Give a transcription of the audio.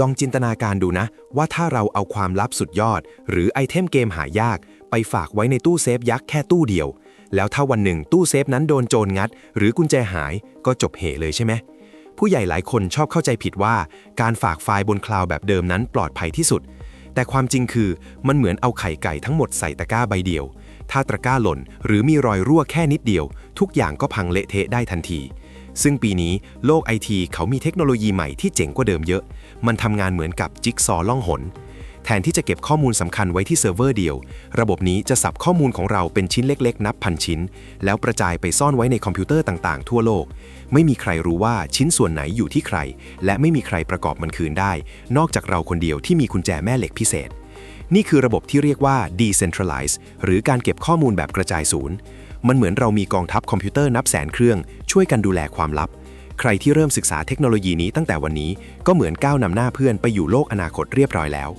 ลองจินตนาการดูนะ ว่าถ้าเราเอาความลับสุดยอด หรือไอเทมเกมหายาก ไปฝากไว้ในตู้เซฟยักษ์แค่ตู้เดียว แล้วถ้าวันหนึ่งตู้เซฟนั้นโดนโจรงัด หรือกุญแจหายก็จบเหเลยใช่ไหมผู้ใหญ่หลายคนชอบเข้าใจผิดว่า การฝากไฟล์บนคลาวด์แบบเดิมนั้นปลอดภัยที่สุด แต่ความจริงคือมันเหมือนเอาไข่ไก่ทั้งหมดใส่ตะกร้าใบเดียว ถ้าตะกร้าหล่น หรือมีรอยรั่วแค่นิดเดียว ทุกอย่างก็พังเละเทะได้ทันที ซึ่งปีนี้โลกไอทีเขามีเทคโนโลยีใหม่ที่เจ๋งกว่าเดิมเยอะ มันทำงานเหมือนกับจิ๊กซอว์ล่องหน แทนที่จะเก็บข้อมูลสำคัญไว้ที่เซิร์ฟเวอร์เดียว ระบบนี้จะสับข้อมูลของเราเป็นชิ้นเล็กๆ นับพันชิ้น แล้วกระจายไปซ่อนไว้ในคอมพิวเตอร์ต่างๆ ทั่วโลก ไม่มีใครรู้ว่าชิ้นส่วนไหนอยู่ที่ใคร และไม่มีใครประกอบมันคืนได้ นอกจากเราคนเดียวที่มีกุญแจแม่เหล็กพิเศษ นี่คือระบบที่เรียกว่า decentralize หรือการเก็บข้อมูลแบบกระจายศูนย์ มันเหมือนเรามีกองทัพคอมพิวเตอร์นับแสนเครื่อง ช่วยกันดูแลความลับ ใครที่เริ่มศึกษาเทคโนโลยีนี้ตั้งแต่วันนี้ ก็เหมือนก้าวนำหน้าเพื่อนไปอยู่โลกอนาคตเรียบร้อยแล้ว